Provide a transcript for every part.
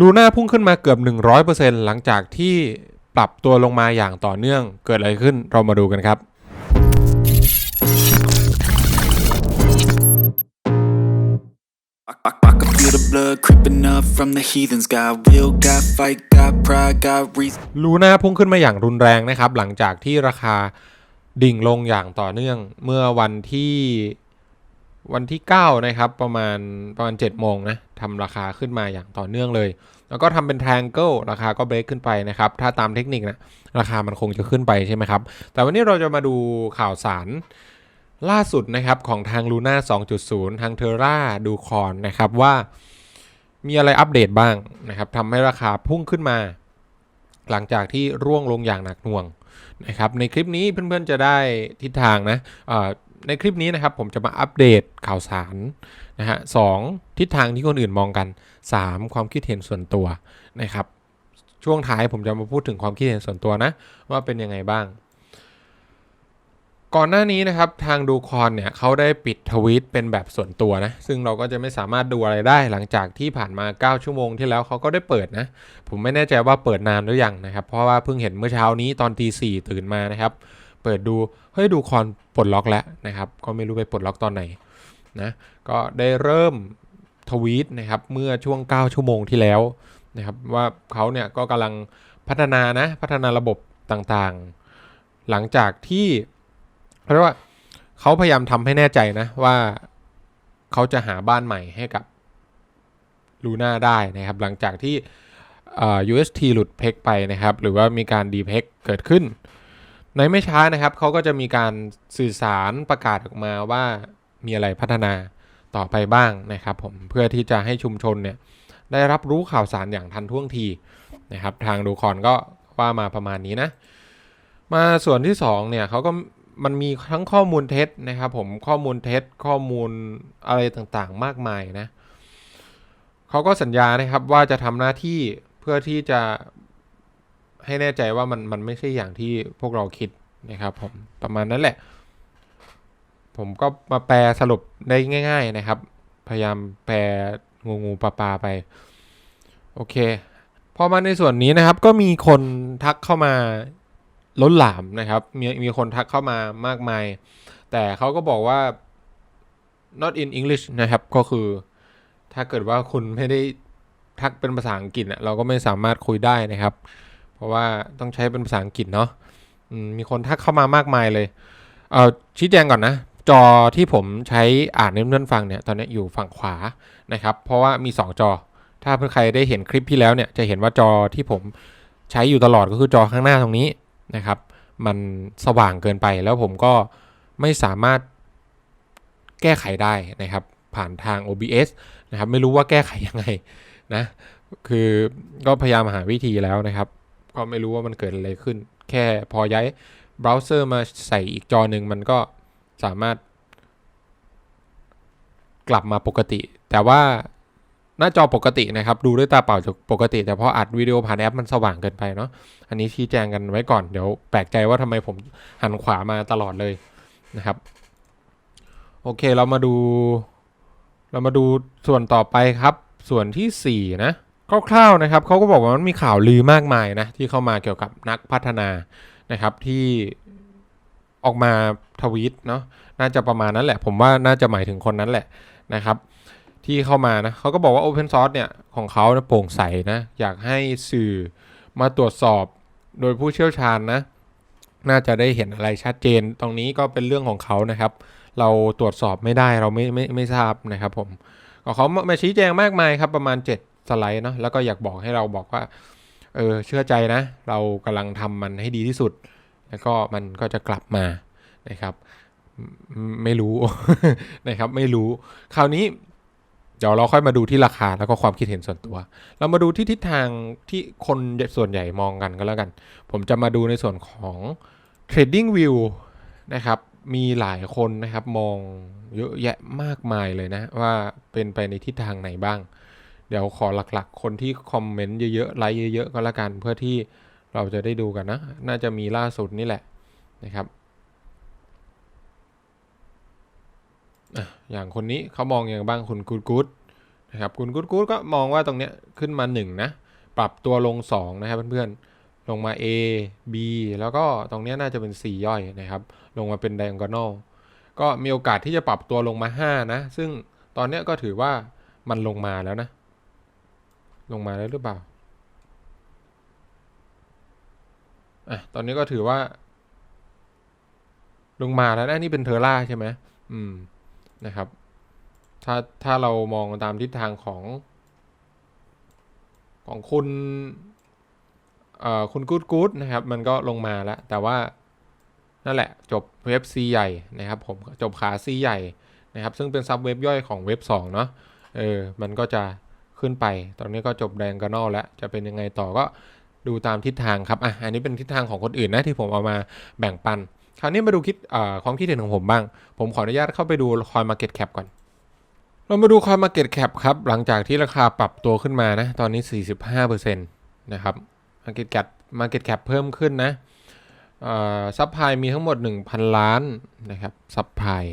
ลูน่าพุ่งขึ้นมาเกือบ 100%หลังจากที่ปรับตัวลงมาอย่างต่อเนื่องเกิดอะไรขึ้นเรามาดูกันครับ I, I, can feel the blood creeping up from the heathens. Got will, got fight, got pride, got reason. ลูน่าพุ่งขึ้นมาอย่างรุนแรงนะครับ หลังจากที่ราคาดิ่งลงอย่างต่อเนื่องเมื่อวันที่ วันที่ 9 นะครับ ประมาณประมาณ7โมงนะทำราคาขึ้นมาอย่างต่อเนื่องเลย แล้วก็ทำเป็น triangle ราคาก็เบรกขึ้นไปนะครับ ถ้าตามเทคนิคนะราคามันคงจะขึ้นไปใช่ไหมครับ แต่วันนี้เราจะมาดูข่าวสารล่าสุดนะครับ ของทาง Luna 2.0 ทาง Terra ดูคอนนะครับว่ามีอะไรอัปเดตบ้างนะครับทำให้ราคาพุ่งขึ้นมา หลังจากที่ร่วงลงอย่างหนักหน่วงนะครับในคลิปนี้เพื่อนๆจะได้ทิศทางนะเอ่อ ในคลิปนี้นะครับผมจะมาอัปเดตข่าวสารนะฮะสองทิศทางที่คนอื่นมองกัน 3 ความคิดเห็นส่วนตัวนะครับ ช่วงท้ายผมจะมาพูดถึงความคิดเห็นส่วนตัวนะ ว่าเป็นยังไงบ้าง ก่อนหน้านี้นะครับทางดูคอนเนี่ยเขาได้ปิดทวีตเป็นแบบส่วนตัวนะ ซึ่งเราก็จะไม่สามารถดูอะไรได้หลังจากที่ผ่านมา 9 ชั่วโมงที่แล้วเขาก็ได้เปิดนะ ผมไม่แน่ใจว่าเปิดนานหรือยังนะครับ เพราะว่าเพิ่งเห็นเมื่อเช้านี้ตอนตีสี่ตื่นมานะครับ เปิดดูเฮ้ยดูคอนปลดล็อกแล้วนะครับ ก็ไม่รู้ไปปลดล็อกตอนไหนนะก็ได้เริ่มทวีตนะครับเมื่อช่วง 9 ชั่วโมงที่แล้วนะครับว่าเขาเนี่ยก็กำลังพัฒนานะพัฒนาระบบต่างๆ หลังจากที่เพราะว่าเขาพยายามทำให้แน่ใจนะว่าเขาจะหาบ้านใหม่ให้กับลูน่าได้นะครับ หลังจากที่อ่อ UST หลุดเพกไปนะครับ หรือว่ามีการดีเพกเกิดขึ้น ในไม่ช้านะครับเขาก็จะมีการสื่อสารประกาศออกมาว่ามีอะไรพัฒนาต่อไปบ้างนะครับผมเพื่อที่จะให้ชุมชนเนี่ยได้รับรู้ข่าวสารอย่างทันท่วงทีนะครับทางดูคอนก็ว่ามาประมาณนี้นะ มาส่วนที่สองเนี่ยเขาก็มันมีทั้งข้อมูลเท็จนะครับผมข้อมูลเท็จข้อมูลอะไรต่างๆมากมายนะเขาก็สัญญานะครับว่าจะทำหน้าที่เพื่อที่จะ ให้แน่ใจว่ามันมันไม่ใช่อย่างที่พวกเราคิดนะครับผมประมาณนั้นแหละ ผมก็มาแปลสรุปได้ง่าย ๆนะครับ พยายามแปลงูงูปลาปลาไป โอเค พอมาในส่วนนี้นะครับ ก็มีคนทักเข้ามาล้นหลามนะครับ มีมีคนทักเข้ามามากมาย แต่เขาก็บอกว่า not in English นะครับ ก็คือถ้าเกิดว่าคุณไม่ได้ทักเป็นภาษาอังกฤษเราก็ไม่สามารถคุยได้นะครับ ราะว่าต้องใช้เป็นภาษาอังกฤษเนาะมีคนทักเข้ามามากมายเลย เอ่อชี้แจงก่อนนะ จอที่ผมใช้อ่านให้เพื่อนๆฟังเนี่ย ตอนนี้อยู่ฝั่งขวานะครับ เพราะว่ามี 2 จอ ถ้าเพื่อนใครได้เห็นคลิปที่แล้วเนี่ย จะเห็นว่าจอที่ผมใช้อยู่ตลอดก็คือจอข้างหน้าตรงนี้นะครับ มันสว่างเกินไปแล้วผมก็ไม่สามารถแก้ไขได้นะครับ ผ่านทาง OBS นะครับ ไม่รู้ว่าแก้ไขยังไงนะ คือก็พยายามหาวิธีแล้วนะครับ ก็ไม่รู้ว่ามันเกิดอะไรขึ้น แค่พอย้ายเบราว์เซอร์มาใส่อีกจอหนึ่งมันก็สามารถ กลับมาปกติ แต่ว่าหน้าจอปกตินะครับ ดูด้วยตาเปล่าจะปกติ แต่พออัดวิดีโอผ่านแอปมันสว่างเกินไปเนาะอันนี้ชี้แจงกันไว้ก่อนเดี๋ยวแปลกใจว่าทำไมผมหันขวามาตลอดเลยนะครับ โอเคเรามาดู เรามาดูส่วนต่อไปครับ ส่วนที่ 4 นะ คร่าวๆนะครับเขาก็บอกว่ามันมีข่าวลือมากมายนะที่เข้ามาเกี่ยวกับนักพัฒนานะครับที่ออกมาทวีตเนาะน่าจะประมาณนั้นแหละ ผมว่าน่าจะหมายถึงคนนั้นแหละนะครับ ที่เข้ามานะเขาก็บอกว่า Open Source เนี่ยของเขาเนี่ยโปร่งใสนะ อยากให้สื่อมาตรวจสอบโดยผู้เชี่ยวชาญนะ น่าจะได้เห็นอะไรชัดเจน ตรงนี้ก็เป็นเรื่องของเขานะครับ เราตรวจสอบไม่ได้เราไม่ไม่ไม่ทราบนะครับผมเขามาชี้แจงมากมายครับประมาณ 7 สไลด์เนาะแล้วก็อยากบอกให้เราบอกว่าเออเชื่อใจนะ เรากำลังทำมันให้ดีที่สุด แล้วก็มันก็จะกลับมานะครับไม่ไม่รู้นะครับไม่รู้ คราวนี้เดี๋ยวเราค่อยมาดูที่ราคาแล้วก็ความคิดเห็นส่วนตัว เรามาดูที่ทิศทางที่คนส่วนใหญ่มองกันก็แล้วกัน ผมจะมาดูในส่วนของ Trading View นะครับมีหลายคนนะครับมองเยอะแยะมากมายเลยนะ ว่าเป็นไปในทิศทางไหนบ้าง เดี๋ยวขอหลักๆ คนที่คอมเมนต์เยอะๆไลค์เยอะๆก็แล้วกัน เพื่อที่เราจะได้ดูกันนะ น่าจะมีล่าสุดนี่แหละนะครับอย่างคนนี้เขามองอย่างบ้างคุณกูดกูดนะครับคุณกู๊ดกู๊ดก็มองว่าตรงเนี้ยขึ้นมา 1 นะ ปรับตัวลง 2 นะครับเพื่อนๆ ลงมา A B แล้วก็ตรงเนี้ยน่าจะเป็น C ย่อยนะครับ ลงมาเป็น diagonal ก็มีโอกาสที่จะปรับตัวลงมา 5 นะ ซึ่งตอนเนี้ยก็ถือว่ามันลงมาแล้วนะ ลงมาแล้วหรือเปล่า อะ ตอนนี้ก็ถือว่า ลงมาแล้วนะนี่เป็นเทอร่าใช่ไหมอืม นะครับ ถ้าถ้าเรามองตามทิศทางของ ของคุณเอ่อคุณกู๊ดกู๊ดนะครับ มันก็ลงมาแล้ว แต่ว่านั่นแหละ จบเว็บ C ใหญ่นะครับ ผมจบขา C ใหญ่นะครับ ซึ่งเป็นซับเว็บย่อยของเว็บ 2 เนาะเออ มันก็จะ ขึ้นไป ตอนนี้ก็จบแดงกระนอลแล้ว จะเป็นยังไงต่อก็ดูตามทิศทางครับ อะ อันนี้เป็นทิศทางของคนอื่นนะที่ผมเอามาแบ่งปัน คราวนี้มาดูคิดความคิดเห็นของผมบ้าง ผมขออนุญาตเข้าไปดูคอย Market Cap ก่อน เรามาดูคอย Market Cap ครับ หลังจากที่ราคาปรับตัวขึ้นมานะ ตอนนี้ 45%นะครับ Market Cap Market Cap เพิ่มขึ้นนะซับพายมีทั้งหมด 1,000 ล้านนะครับซับพาย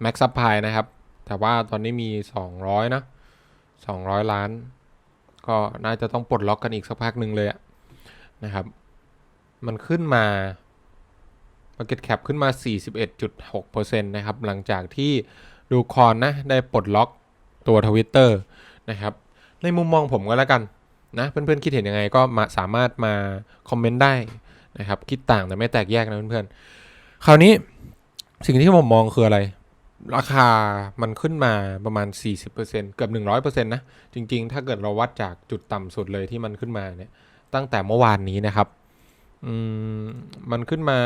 แม็กซับพายนะครับ แต่ว่าตอนนี้มี 200 นะ 200 ล้าน ก็น่าจะต้องปลดล็อกกันอีกสักพักหนึ่งเลยะนะครับ มันขึ้นมา Market Cap ขึ้นมา 41.6%นะครับ หลังจากที่ดูคอนนะ ได้ปลดล็อกตัวทวิตเตอร์นะครับ ในมุมมองผมก็แล้วกันนะ เพื่อนๆ คิดเห็นยังไงก็มาสามารถมาคอมเมนต์ได้นะครับ คิดต่างแต่ไม่แตกแยกนะเพื่อนๆ คราวนี้สิ่งที่ผมมองคืออะไร ราคามันขึ้นมาประมาณ 40%เกือบ 100%นะ จริง ๆ ถ้าเกิดเราวัดจากจุดต่ำสุดเลยที่มันขึ้นมาเนี่ย ตั้งแต่เมื่อวานนี้นะครับ อืม มันขึ้นมา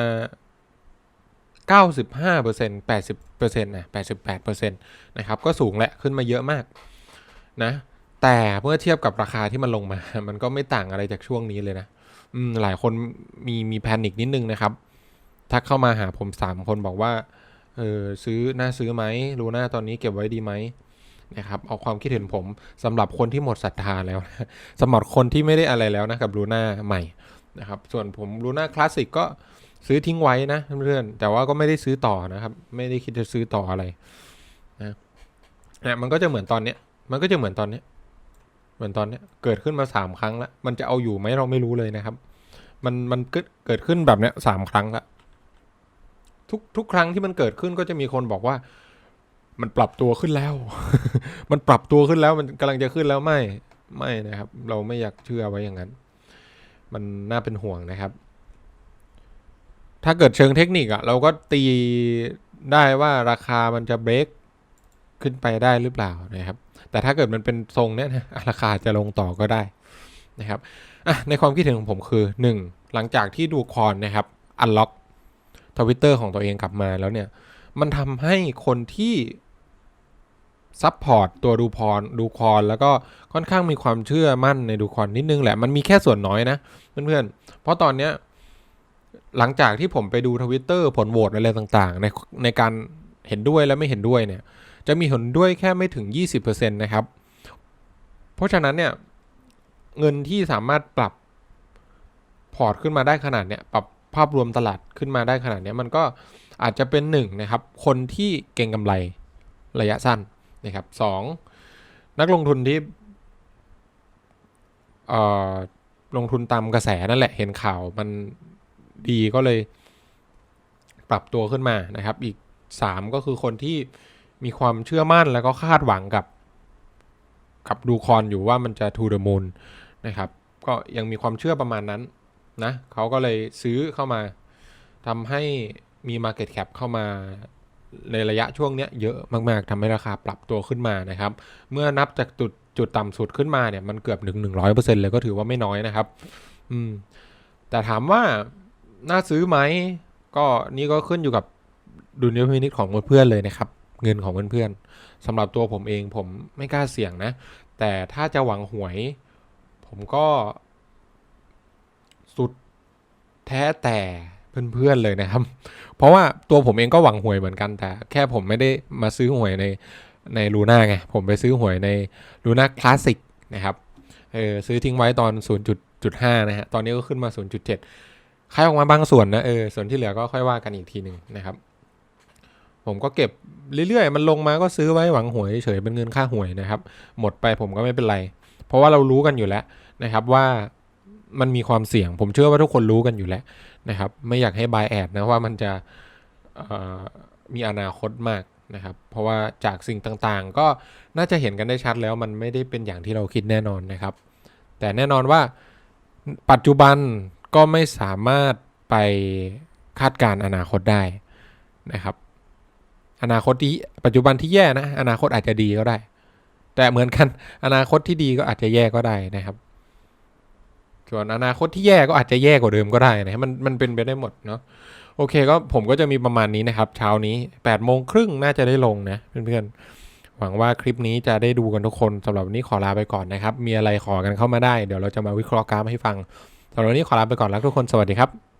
95% 80%นะ88%นะครับ ก็สูงแหละ ขึ้นมาเยอะมากนะ แต่เมื่อเทียบกับราคาที่มันลงมา มันก็ไม่ต่างอะไรจากช่วงนี้เลยนะหลายคนมีมีแพนิคนิดนึงนะครับ ทักเข้ามาหาผมสามคนบอกว่า เออซื้อน่าซื้อไหมรู้หน้าตอนนี้เก็บไว้ดีไหมนะครับเอาความคิดเห็นผมสำหรับคนที่หมดศรัทธาแล้วนะสำหรับคนที่ไม่ได้อะไรแล้วนะกับลูน่าใหม่นะครับ ส่วนผมลูน่าคลาสสิกก็ซื้อทิ้งไว้นะเพื่อนๆแต่ว่าก็ไม่ได้ซื้อต่อนะครับ ไม่ได้คิดจะซื้อต่ออะไรนะนะมันก็จะเหมือนตอนเนี้ย มันก็จะเหมือนตอนเนี้ย เหมือนตอนเนี้ย เกิดขึ้นมาสามครั้งแล้ว มันจะเอาอยู่ไหมเราไม่รู้เลยนะครับ มันมันเกิดเกิดขึ้นแบบเนี้ยสามครั้งละ ทุกทุกครั้งที่มันเกิดขึ้นก็จะมีคนบอกว่า มันปรับตัวขึ้นแล้ว มันปรับตัวขึ้นแล้วมันกำลังจะขึ้นแล้วไม่ไม่นะครับ เราไม่อยากเชื่อไว้อย่างนั้น มันน่าเป็นห่วงนะครับ ถ้าเกิดเชิงเทคนิคอะเราก็ตีได้ว่าราคามันจะเบรกขึ้นไปได้หรือเปล่านะครับ แต่ถ้าเกิดมันเป็นทรงเนี้ยนะราคาจะลงต่อก็ได้นะครับอะในความคิดเห็นของผมคือ 1. หลังจากที่ดูคอนนะครับอันล็อก ทวิตเตอร์ของตัวเองกลับมาแล้วเนี่ย มันทำให้คนที่ซัพพอร์ตตัวดูพรดูคอนแล้วก็ค่อนข้างมีความเชื่อมั่นในดูคอนนิดนึงแหละ มันมีแค่ส่วนน้อยนะเพื่อนๆ เพราะตอนเนี้ยหลังจากที่ผมไปดูทวิตเตอร์ผลโหวตอะไรต่างๆ ในในการเห็นด้วยและไม่เห็นด้วยเนี่ย จะมีเห็นด้วยแค่ไม่ถึง 20%นะครับ เพราะฉะนั้นเนี่ย เงินที่สามารถปรับพอร์ตขึ้นมาได้ขนาดเนี้ยปรับ ภาพรวมตลาดขึ้นมาได้ขนาดนี้มันก็อาจจะเป็นหนึ่งนะครับ คนที่เก่งกำไรระยะสั้นนะครับสองนักลงทุนที่ลงทุนตามกระแสนั่นแหละเห็นข่าวมันดีก็เลยปรับตัวขึ้นมานะครับ อีกสามก็คือคนที่มีความเชื่อมั่นแล้วก็คาดหวังกับกับดูคอนอยู่ว่ามันจะ to the moon นะครับ ก็ยังมีความเชื่อประมาณนั้น นะเขาก็เลยซื้อเข้ามาทำให้มี Market Cap เข้ามาในระยะช่วงเนี้ยเยอะมาก ๆทำให้ราคาปรับตัวขึ้นมานะครับ เมื่อนับจากจุดจุดต่ำสุดขึ้นมาเนี่ยมันเกือบหนึ่งหนึ่งร้อยเปอร์เซ็นต์เลยก็ถือว่าไม่น้อยนะครับอืมแต่ถามว่าน่าซื้อไหมก็นี่ก็ขึ้นอยู่กับดุลยพินิจของเพื่อนๆเลยนะครับ เงินของเพื่อนๆสำหรับตัวผมเองผมไม่กล้าเสี่ยงนะ แต่ถ้าจะหวังหวย ผมก็ สุดแท้แต่เพื่อนๆเลยนะครับ เพราะว่าตัวผมเองก็หวังหวยเหมือนกัน แต่แค่ผมไม่ได้มาซื้อหวยในในลูน่าไง ผมไปซื้อหวยในลูน่าคลาสสิกนะครับเออซื้อทิ้งไว้ตอน 0.5 นะฮะ ตอนนี้ก็ขึ้นมา 0.7ขายออกมาบางส่วนนะเออ ส่วนที่เหลือก็ค่อยว่ากันอีกทีหนึ่งนะครับ ผมก็เก็บเรื่อยๆ มันลงมาก็ซื้อไว้หวังหวยเฉยๆเป็นเงินค่าหวยนะครับ หมดไปผมก็ไม่เป็นไร เพราะว่าเรารู้กันอยู่แล้วนะครับว่า มันมีความเสี่ยง ผมเชื่อว่าทุกคนรู้กันอยู่แล้วนะครับ ไม่อยากให้บายแอดนะว่ามันจะมีอนาคตมากนะครับ เพราะว่าจากสิ่งต่างๆ ก็น่าจะเห็นกันได้ชัดแล้ว มันไม่ได้เป็นอย่างที่เราคิดแน่นอนนะครับ แต่แน่นอนว่าปัจจุบันก็ไม่สามารถไปคาดการอนาคตได้นะครับ อนาคตที่ปัจจุบันที่แย่นะ อนาคตอาจจะดีก็ได้ แต่เหมือนกันอนาคตที่ดีก็อาจจะแย่ก็ได้นะครับ ส่วนอนาคตที่แย่ก็อาจจะแย่กว่าเดิมก็ได้นะมันมันเป็นไปได้หมดเนาะโอเคก็ผมก็จะมีประมาณนี้นะครับ เช้านี้8ปดโมงครึ่งน่าจะได้ลงนะเพื่อนๆ หวังว่าคลิปนี้จะได้ดูกันทุกคนสำหรับวันนี้ขอลาไปก่อนนะครับ มีอะไรขอกันเข้ามาได้ เดี๋ยวเราจะมาวิเคราะห์กราฟให้ฟังสำหรับวันนี้ขอลาไปก่อนแล้วทุกคนสวัสดีครับ